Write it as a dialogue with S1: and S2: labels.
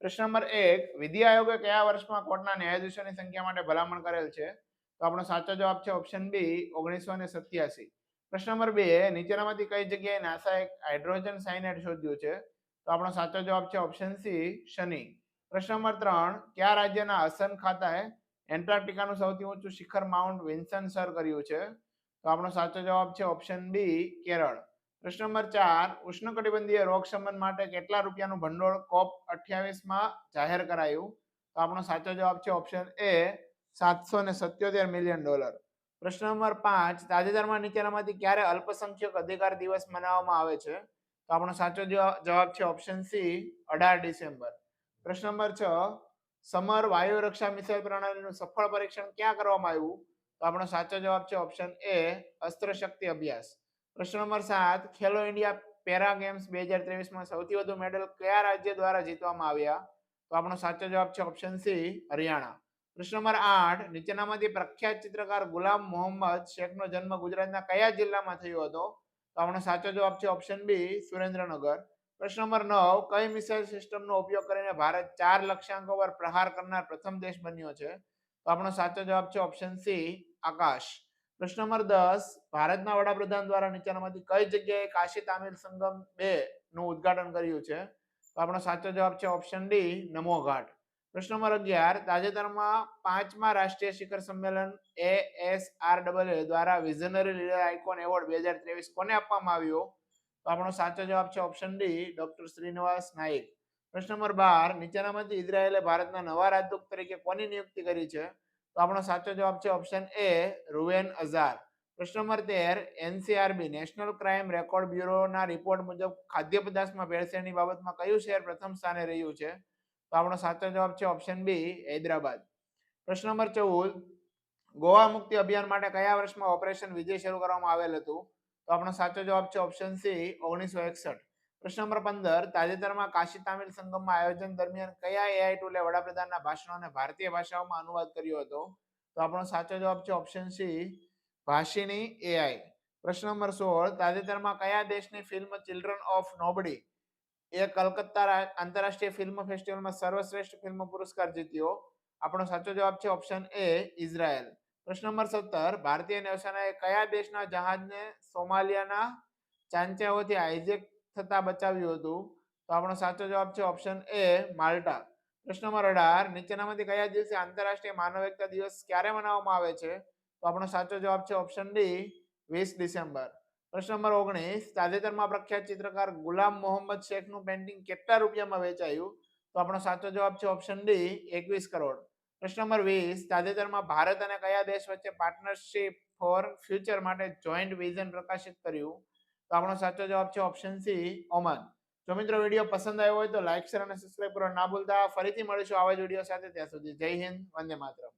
S1: પ્રશ્ન નંબર એક, વિધિ આયોગે કયા વર્ષમાં કોર્ટના ન્યાયાધીશોની સંખ્યા માટે ભલામણ કરેલ છે? તો આપણો સાચો જવાબ છે ઓપ્શન બી, ઓગણીસો ને સત્યાસી. પ્રશ્ન નંબર બે, નીચેનામાંથી કઈ જગ્યાએ નાસા એક હાઇડ્રોજન સાયનાઇડ શોધ્યું છે? તો આપણો સાચો જવાબ છે ઓપ્શન સી, શનિ. પ્રશ્ન નંબર ત્રણ, કયા રાજ્યના અસન ખાતાએ એન્ટાર્કટિકાનું સૌથી ઊંચું શિખર માઉન્ટ વિન્સન સર કર્યું છે? તો આપણો સાચો જવાબ છે ઓપ્શન બી, કેરળ. પ્રશ્ન નંબર ચાર, ઉષ્ણકટિબંધીય રોગ શમન માટે કેટલા રૂપિયાનું ભંડોળ કોપ અઠ્યાવીસમાં જાહેર કરાયું? તો આપણો સાચો જવાબ છે ઓપ્શન એ સાતસો ને સત્યોતેર મિલિયન ડોલર. પ્રશ્ન નંબર પાંચ, તાજેતરમાં નીચેનામાંથી ક્યારે અલ્પસંખ્યક અધિકાર દિવસ મનાવવામાં આવે છે? તો આપણો સાચો જવાબ છે ઓપ્શન સી, અઢાર ડિસેમ્બર. પ્રશ્ન નંબર છ, સમર વાયુ રક્ષા મિસાઇલ પ્રણાલીનું સફળ પરીક્ષણ ક્યાં કરવામાં આવ્યું? તો આપણો સાચો જવાબ છે ઓપ્શન એ અસ્ત્ર શક્તિ અભ્યાસ. પ્રશ્ન નંબર સાત, ખેલો ઇન્ડિયા પેરા ગેમ્સ બે હજાર ત્રેવીસમાં સૌથી વધુ મેડલ કયા રાજ્ય દ્વારા જીતવામાં આવ્યા? તો આપણો સાચો જવાબ છે ઓપ્શન સી હરિયાણા. પ્રશ્ન નંબર આઠ, નીચેનામાંથી પ્રખ્યાત ચિત્રકાર ગુલામ મોહમ્મદ શેખનો જન્મ ગુજરાતના કયા જિલ્લામાં થયો હતો? તો આપણો સાચો જવાબ છે ઓપ્શન બી સુરેન્દ્રનગર. પ્રશ્ન નંબર નવ, કઈ મિસાઇલ સિસ્ટમનો ઉપયોગ કરીને ભારત ચાર લક્ષ્યાંકો પર પ્રહાર કરનાર પ્રથમ દેશ બન્યો છે? તો આપણો સાચો જવાબ છે ઓપ્શન સી આકાશ. પ્રશ્ન નંબર દસ, ભારતના વડાપ્રધાન દ્વારા નીચેનામાંથી કઈ જગ્યાએ કાશી તામિલ સંગમ બે નું ઉદ્ઘાટન કર્યું છે? તો આપણો સાચો જવાબ છે ઓપ્શન ડી નમો ઘાટ. પ્રશ્ન નંબર અગિયાર, તાજેતરમાં પાંચમા રાષ્ટ્રીય શિખર સંમેલન એ એસ આર દ્વારા વિઝનરી લીડર આઇકોન એવોર્ડ બે હજાર ત્રેવીસ કોને આપવામાં આવ્યો? તો આપણો સાચો જવાબ છે option D doctor Srinivas Naik પ્રશ્ન નંબર બાર નીચેનામાંથી ઇઝરાયેલે ભારતના નવા રાજદૂત તરીકે કોની નિયુક્તિ કરી છે? તો આપણો સાચો જવાબ છે ઓપ્શન એ રૂવેન અઝાર. પ્રશ્ન નંબર તેર એનસીઆરબી નેશનલ ક્રાઇમ રેકોર્ડ બ્યુરોના રિપોર્ટ મુજબ ખાદ્ય પદાર્થમાં ભેળસેળની બાબતમાં કયું શહેર પ્રથમ સ્થાને રહ્યું છે? તો આપણો સાચો જવાબ છે ઓપ્શન બી હૈદરાબાદ. પ્રશ્ન નંબર ચૌદ, ગોવા મુક્તિ અભિયાન માટે કયા વર્ષમાં ઓપરેશન વિજય શરૂ કરવામાં આવેલ હતું? તો આપણો સાચો જવાબ છે ઓપ્શન સી ઓગણીસો એકસઠ. પ્રશ્ન નંબર પંદર, તાજેતરમાં કાશી તામિલ સંગમમાં આયોજન દરમિયાન કયા એઆઈ ટૂલે વડાપ્રધાનના ભાષણોને ભારતીય ભાષાઓમાં અનુવાદ કર્યો હતો? તો આપણો સાચો જવાબ છે ઓપ્શન સી ભાષિણી એઆઈ પ્રશ્ન નંબર સોળ, તાજેતરમાં કયા દેશની ફિલ્મ ચિલ્ડ્રન ઓફ નોબડી એ કલકત્તા આંતરરાષ્ટ્રીય ફિલ્મ ફેસ્ટિવલમાં સર્વશ્રેષ્ઠ ફિલ્મ પુરસ્કાર જીત્યો? આપણો સાચો જવાબ છે ઓપ્શન એ ઇઝરાયલ. પ્રશ્ન નંબર સત્તર, ભારતીય નૌસેનાએ કયા દેશના જહાજને સોમાલિયાના ચાંચાઓથી હાઇજેક થતા બચાવ્યું હતું. તો આપણો સાચો જવાબ છે ઓપ્શન એ માલ્ટા. પ્રશ્ન નંબર અઢાર, નીચેનામાંથી કયા દિવસે આંતરરાષ્ટ્રીય માનવ એકતા દિવસ ક્યારે મનાવવામાં આવે છે? તો આપણો સાચો જવાબ છે ઓપ્શન ડી વીસ ડિસેમ્બર. પ્રશ્ન નંબર ઓગણીસ, તાજેતરમાં પ્રખ્યાત ચિત્રકાર ગુલામ મોહમ્મદ શેખનું પેન્ટિંગ કેટલા રૂપિયામાં વેચાયું? તો આપણો સાચો જવાબ છે ઓપ્શન ડી એકવીસ કરોડ. પ્રશ્ન નંબર વીસ, તાજેતરમાં ભારત અને કયા દેશ વચ્ચે પાર્ટનરશિપ ફોર ફ્યુચર માટે જોઈન્ટ વિઝન પ્રકાશિત કર્યું? તો આપણો સાચો જવાબ છે ઓપ્શન સી ઓમાન જો મિત્રો વીડિયો પસંદ આવ્યો હોય તો લાઈક શેર અને સબસ્ક્રાઈબ કરવા ના ભૂલતા. ફરીથી મળીશું આવા જ વીડિયો સાથે. ત્યાં સુધી જય હિન્દ, વંદે માતરમ.